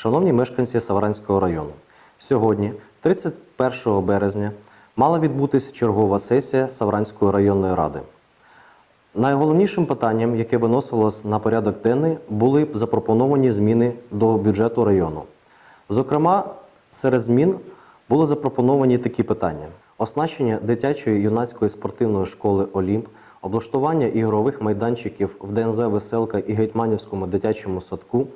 Шановні мешканці Савранського району, сьогодні, 31 березня, мала відбутись чергова сесія Савранської районної ради. Найголовнішим питанням, яке виносилось на порядок денний, були запропоновані зміни до бюджету району. Зокрема, серед змін були запропоновані такі питання: оснащення дитячої юнацької спортивної школи Олімп, облаштування ігрових майданчиків в ДНЗ Веселка і Гетьманівському дитячому садку,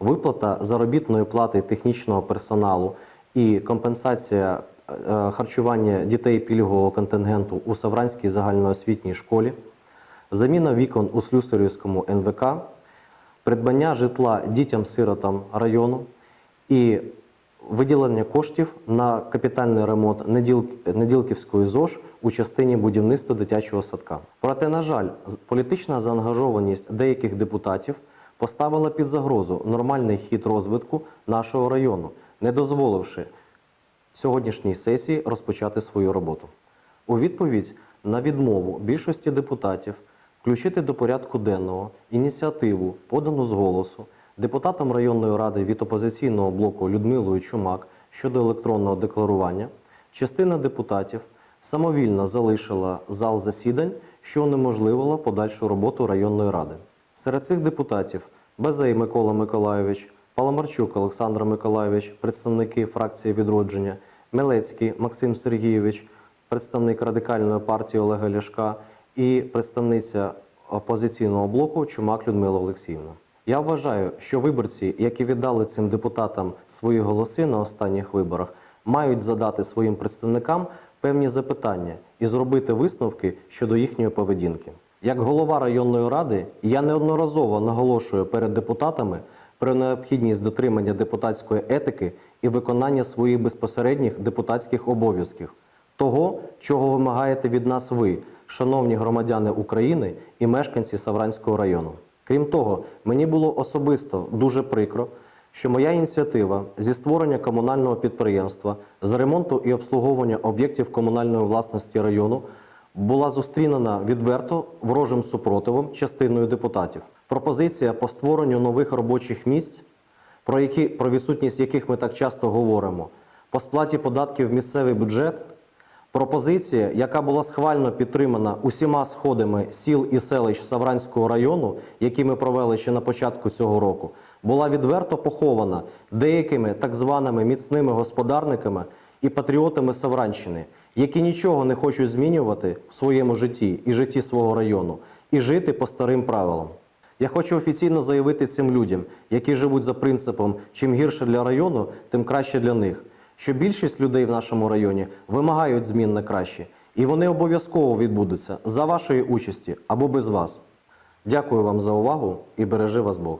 виплата заробітної плати технічного персоналу і компенсація е, харчування дітей пільгового контингенту у Савранській загальноосвітній школі, заміна вікон у Слюсарівському НВК, придбання житла дітям-сиротам району і виділення коштів на капітальний ремонт Неділківської ЗОЖ у частині будівництва дитячого садка. Проте, на жаль, політична заангажованість деяких депутатів поставила під загрозу нормальний хід розвитку нашого району, не дозволивши сьогоднішній сесії розпочати свою роботу. У відповідь на відмову більшості депутатів включити до порядку денного ініціативу, подану з голосу депутатом районної ради від опозиційного блоку Людмилою Чумак щодо електронного декларування, частина депутатів самовільно залишила зал засідань, що унеможливило подальшу роботу районної ради. Серед цих депутатів Базей Микола Миколайович, Паламарчук Олександр Миколайович, представники фракції відродження, Мелецький Максим Сергійович, представник радикальної партії Олега Ляшка і представниця опозиційного блоку Чумак Людмила Олексіївна. Я вважаю, що виборці, які віддали цим депутатам свої голоси на останніх виборах, мають задати своїм представникам певні запитання і зробити висновки щодо їхньої поведінки. Як голова районної ради, я неодноразово наголошую перед депутатами про необхідність дотримання депутатської етики і виконання своїх безпосередніх депутатських обов'язків, того, чого вимагаєте від нас ви, шановні громадяни України і мешканці Савранського району. Крім того, мені було особисто дуже прикро, що моя ініціатива зі створення комунального підприємства з ремонту і обслуговування об'єктів комунальної власності району була зустрінена відверто ворожим супротивом частиною депутатів. Пропозиція по створенню нових робочих місць, про, які, про відсутність яких ми так часто говоримо, по сплаті податків в місцевий бюджет, пропозиція, яка була схвально підтримана усіма сходами сіл і селищ Савранського району, які ми провели ще на початку цього року, була відверто похована деякими так званими міцними господарниками і патріотами Савранщини, які нічого не хочуть змінювати в своєму житті і житті свого району, і жити по старим правилам. Я хочу офіційно заявити цим людям, які живуть за принципом чим гірше для району, тим краще для них. Що більшість людей в нашому районі вимагають змін на краще, і вони обов'язково відбудуться за вашої участі або без вас. Дякую вам за увагу і бережи вас Бог.